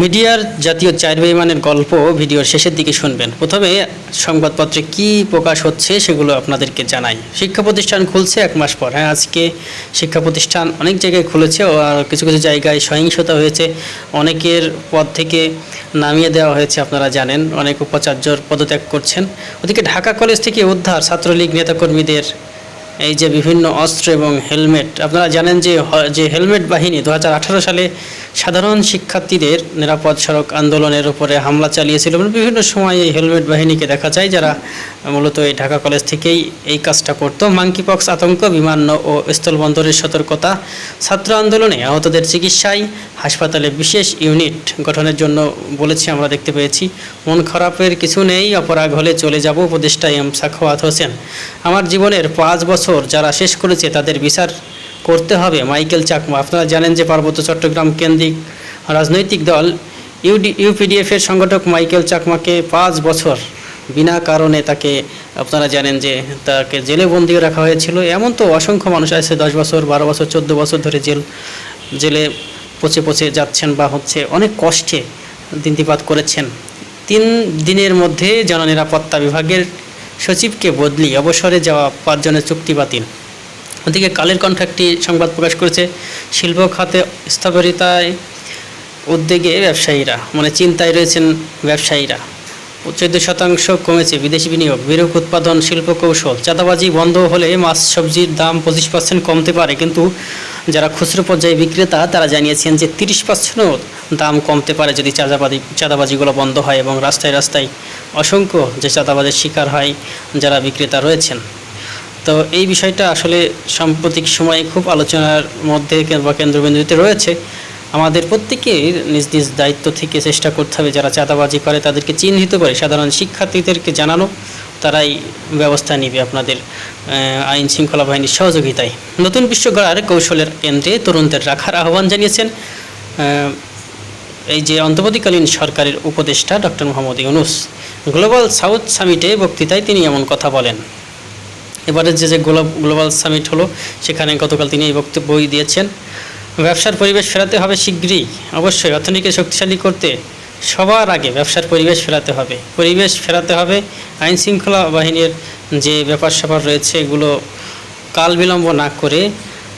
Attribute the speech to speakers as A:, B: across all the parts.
A: মিডিয়ার জাতীয় চার বেইমানের গল্প ভিডিওর শেষের দিকে শুনবেন। প্রথমে সংবাদপত্রে কি প্রকাশ হচ্ছে সেগুলো আপনাদেরকে জানাই। শিক্ষা প্রতিষ্ঠান খুলছে এক মাস পর। হ্যাঁ আজকে শিক্ষা প্রতিষ্ঠান অনেক জায়গায় খুলেছে আর কিছু কিছু জায়গায় সহিংসতা হয়েছে। অনেকের পদ থেকে নামিয়ে দেওয়া হয়েছে, আপনারা জানেন। অনেক উপাচার্যর পদত্যাগ করছেন। ওদিকে ঢাকা কলেজ থেকে উদ্ধার ছাত্রলীগ নেতাকর্মীদের এই যে বিভিন্ন অস্ত্র এবং হেলমেট, আপনারা জানেন যে যে হেলমেট বাহিনী দু হাজার আঠারো সালে সাধারণ শিক্ষার্থীদের নিরাপদ সড়ক আন্দোলনের উপরে হামলা চালিয়েছিল বিভিন্ন সময় এই হেলমেট বাহিনীকে দেখা যায় যারা মূলত এই ঢাকা কলেজ থেকেই এই কাজটা করতো। মাঙ্কিপক্স আতঙ্ক, বিমান ও স্থলবন্দরের সতর্কতা, ছাত্র আন্দোলনে আহতদের চিকিৎসায় হাসপাতালে বিশেষ ইউনিট গঠনের জন্য বলেছি, আমরা দেখতে পেয়েছি। মন খারাপের কিছু নেই, অপরাগ হলে চলে যাব, উপদেষ্টা এম সাখাওয়াত হোসেন। আমার জীবনের পাঁচ বছর যারা শেষ করেছে তাদের বিচার করতে হবে। মাইকেল চাকমা, আপনারা জানেন যে পার্বত্য চট্টগ্রাম কেন্দ্রিক রাজনৈতিক দল ইউডি ইউপিডিএফের সংগঠক মাইকেল চাকমাকে পাঁচ বছর বিনা কারণে তাকে, আপনারা জানেন যে তাকে জেলে বন্দিও রাখা হয়েছিল। এমন তো অসংখ্য মানুষ আছে, দশ বছর, বারো বছর, চোদ্দ বছর ধরে জেল, জেলে পচে পচে যাচ্ছেন বা হচ্ছে অনেক কষ্টে দিনতিপাত করেছেন। তিন দিনের মধ্যে জননিরাপত্তা বিভাগের সচিবকে বদলি অবসরে যাওয়া পাঁচজনের চুক্তি বাতিল। ওদিকে কালের কণ্ঠ একটি সংবাদ প্রকাশ করেছে, শিল্প খাতে স্থবিরতায় উদ্যোগে ব্যবসায়ীরা মানে চিন্তায় রয়েছেন ব্যবসায়ীরা। চোদ্দ শতাংশ কমেছে, বিদেশি বিনিয়োগ, বিরূপ উৎপাদন, শিল্প কৌশল, চাঁদাবাজি বন্ধ হলে মাছ সবজির দাম পঁচিশ পার্সেন্ট কমতে পারে। কিন্তু যারা খুচরো পর্যায়ে বিক্রেতা, তারা জানিয়েছেন যে তিরিশ পার্সেন্টও দাম কমতে পারে যদি চাঁদাবাজি চাঁদাবাজিগুলো বন্ধ হয় এবং রাস্তায় রাস্তায় অসংখ্য যে চাঁদাবাজের শিকার হয় যারা বিক্রেতা রয়েছেন। তো এই বিষয়টা আসলে সাম্প্রতিক সময়ে খুব আলোচনার মধ্যে বা কেন্দ্রবিন্দুতে রয়েছে। আমাদের প্রত্যেকের নিজ নিজ দায়িত্ব থেকে চেষ্টা করতে হবে। যারা চাঁদাবাজি করে, তাদেরকে চিহ্নিত করে, সাধারণ শিক্ষার্থীদেরকে জানানো, তারাই ব্যবস্থা নিবে আপনাদের আইন শৃঙ্খলা বাহিনীর সহযোগিতায়। নতুন বিশ্ব গড়ার কৌশলের কেন্দ্রে তরুণদের রাখার আহ্বান জানিয়েছেন এই যে অন্তর্বর্তীকালীন সরকারের উপদেষ্টা doctor Mohammad Yunus. Global south সামিটে বক্তৃতায় তিনি এমন কথা বলেন। এবারে যে যে গ্লোব- গ্লোবাল সামিট হলো, সেখানে গতকাল তিনি এই বক্তব্যই দিয়েছেন। ব্যবসার পরিবেশ ফেরাতে হবে শীঘ্রই অবশ্যই অর্থনীতিকে শক্তিশালী করতে সবার আগে ব্যবসার পরিবেশ ফেরাতে হবে। পরিবেশ ফেরাতে হবে আইন শৃঙ্খলা বাহিনীর যে ব্যাপার স্যাপার রয়েছে এগুলো কাল বিলম্ব না করে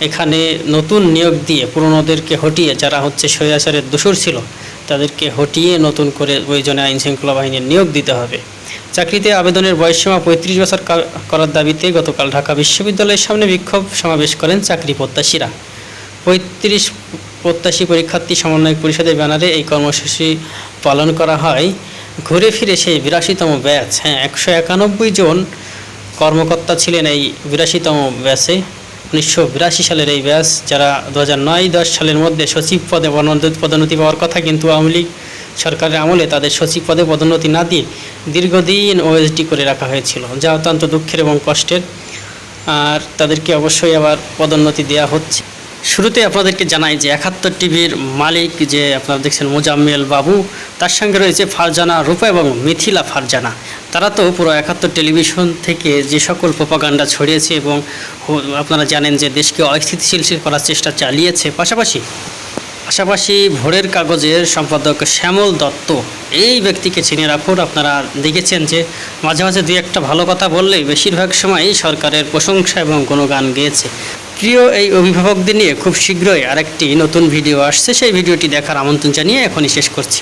A: এখানে নতুন নিয়োগ দিয়ে পুরনোদেরকে হটিয়ে যারা হচ্ছে স্বৈরাচারের দোষর ছিল, তাদেরকে হটিয়ে নতুন করে প্রয়োজনে আইন শৃঙ্খলা বাহিনীর নিয়োগ দিতে হবে। চাকরিতে আবেদনের বয়সসীমা পঁয়ত্রিশ বছর করার দাবিতে গতকাল ঢাকা বিশ্ববিদ্যালয়ের সামনে বিক্ষোভ সমাবেশ করেন চাকরি প্রত্যাশীরা। পঁয়ত্রিশ প্রত্যাশী পরীক্ষার্থী সমন্বয় পরিষদের ব্যানারে এই কর্মসূচি পালন করা হয়। ঘুরে ফিরে সেই বিরাশিতম ব্যাচ হ্যাঁ একশো একানব্বই জন কর্মকর্তা ছিলেন এই বিরাশিতম ব্যাচে। উনিশশো বিরাশি সালের এই ব্যাচ, যারা দু হাজার নয় দশ সালের মধ্যে সচিব পদে পদোন্নতি- পাওয়ার কথা কিন্তু আওয়ামী লীগ সরকারের আমলে তাদের সচিব পদে পদোন্নতি না দিয়ে দীর্ঘদিন ওএসডি করে রাখা হয়েছিল, যা অত্যন্ত দুঃখের এবং কষ্টের। আর তাদেরকে অবশ্যই আবার পদোন্নতি দেওয়া হচ্ছে। শুরুতে আপনাদেরকে জানাই যে একাত্তর টিভির মালিক যে আপনারা দেখছেন মোজাম্মেল বাবু, তার সঙ্গে রয়েছে ফারজানা রূপা এবং মিথিলা ফারজানা। তারা তো পুরো একাত্তর টেলিভিশন থেকে যে সকল প্রপাগান্ডা ছড়িয়েছে এবং আপনারা জানেন যে দেশকে অস্থিতিশীল করার চেষ্টা চালিয়েছে। পাশাপাশি পাশাপাশি ভোরের কাগজের সম্পাদক শ্যামল দত্ত, এই ব্যক্তিকে চিনে রাখুন। আপনারা দেখেছেন যে মাঝে মাঝে দুই একটা ভালো কথা বললেই বেশিরভাগ সময়ই সরকারের প্রশংসা এবং কোনো গান গেয়েছে। প্রিয় এই অভিভাবকদের নিয়ে খুব শীঘ্রই আরেকটি নতুন ভিডিও আসছে। সেই ভিডিওটি দেখার আমন্ত্রণ জানিয়ে এখনই শেষ করছি।